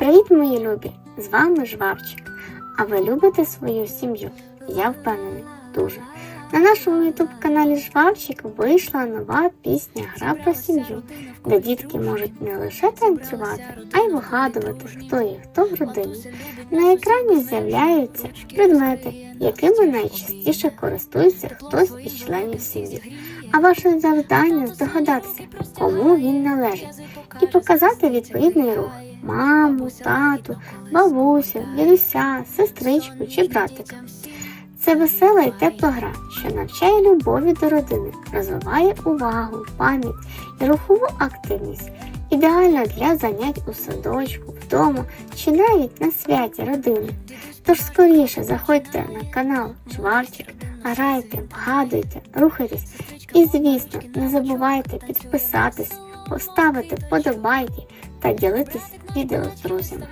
Привіт, мої любі! З вами Жвавчик. А ви любите свою сім'ю? Я впевнений, дуже. На нашому ютуб каналі Жвавчик вийшла нова пісня Гра про сім'ю, де дітки можуть не лише танцювати, а й вигадувати, хто є хто в родині. На екрані з'являються предмети, якими найчастіше користується хтось із членів сім'ї. А ваше завдання здогадатися, кому він належить, і показати відповідний рух маму, тату, бабусю, дідуся, сестричку чи братика. Це весела і тепла гра, що навчає любові до родини, розвиває увагу, пам'ять і рухову активність, ідеальна для занять у садочку, вдома чи навіть на святі родини. Тож скоріше заходьте на канал Жварчик, грайте, вгадуйте, рухайтесь і, звісно, не забувайте підписатись, поставити вподобайки та ділитись відео з друзями.